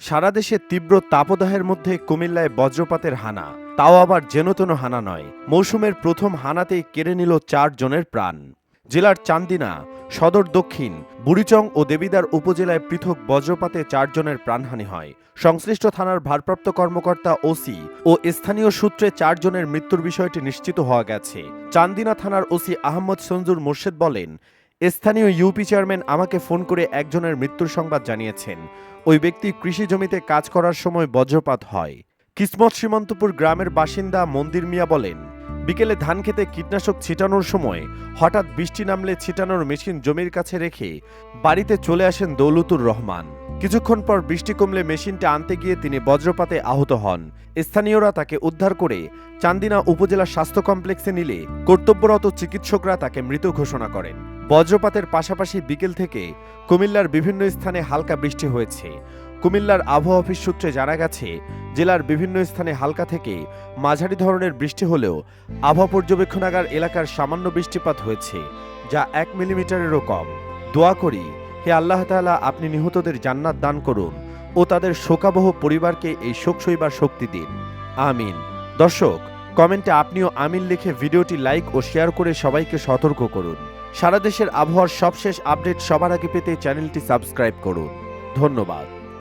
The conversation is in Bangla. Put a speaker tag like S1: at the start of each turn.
S1: সারা দেশে তীব্র তাপদাহের মধ্যে কুমিল্লায় বজ্রপাতের হানা। তাও আবার যেনতেন হানা নয়। মৌসুমের প্রথম হানাতেই কেড়ে নিল চার জনের প্রাণ। জেলার চান্দিনা, সদর দক্ষিণ, বুড়িচং ও দেবিদার উপজেলায় পৃথক বজ্রপাতে চারজনের প্রাণহানি হয়। সংশ্লিষ্ট থানার ভারপ্রাপ্ত কর্মকর্তা ওসি ও স্থানীয় সূত্রে চারজনের মৃত্যুর বিষয়টি নিশ্চিত হওয়া গেছে। চান্দিনা থানার ওসি আহমদ সঞ্জুর মোর্শেদ বলেন স্থানীয় ইউপি চেয়ারম্যান আমাকে ফোন করে একজনের মৃত্যুর সংবাদ জানিয়েছেন। ওই ব্যক্তি কৃষি জমিতে কাজ করার সময় বজ্রপাত হয়। কিসমত সীমান্তপুর গ্রামের বাসিন্দা মন্দির মিয়া বলেন বিকেলে ধান খেতে কীটনাশক ছিটানোর সময় হঠাৎ বৃষ্টি নামলে ছিটানোর মেশিন জমির কাছে রেখে বাড়িতে চলে আসেন দৌলতুর রহমান। কিছুক্ষণ পর বৃষ্টি কমলে মেশিনটা আনতে গিয়ে তিনি বজ্রপাতে আহত হন। স্থানীয়রা তাকে উদ্ধার করে চান্দিনা উপজেলা স্বাস্থ্য কমপ্লেক্সে নিলে কর্তব্যরত চিকিৎসকরা তাকে মৃত ঘোষণা করেন। বজ্রপাতের পাশাপাশি বিকেল থেকে কুমিল্লার বিভিন্ন স্থানে হালকা বৃষ্টি হয়েছে। কুমিল্লার আবহাওয়া অফিস সূত্রে জানা গেছে, জেলার বিভিন্ন স্থানে হালকা থেকে মাঝারি ধরনের বৃষ্টি হলেও আবহাওয়া পর্যবেক্ষণাগার এলাকার সামান্য বৃষ্টিপাত হয়েছে, যা এক মিলিমিটারেরও কম। দোয়া করি হে আল্লাহ তাআলা আপনি নিহতদের জান্নাত দান করুন ও তাদের শোকাবহ পরিবারকে এই শোক সইবার শক্তি দিন। আমিন। দর্শক, কমেন্টে আপনিও আমিন লিখে ভিডিওটি লাইক ও শেয়ার করে সবাইকে সতর্ক করুন। সারা দেশের আবহাওয়ার সবশেষ আপডেট সবার আগে পেতে চ্যানেলটি সাবস্ক্রাইব করুন। ধন্যবাদ।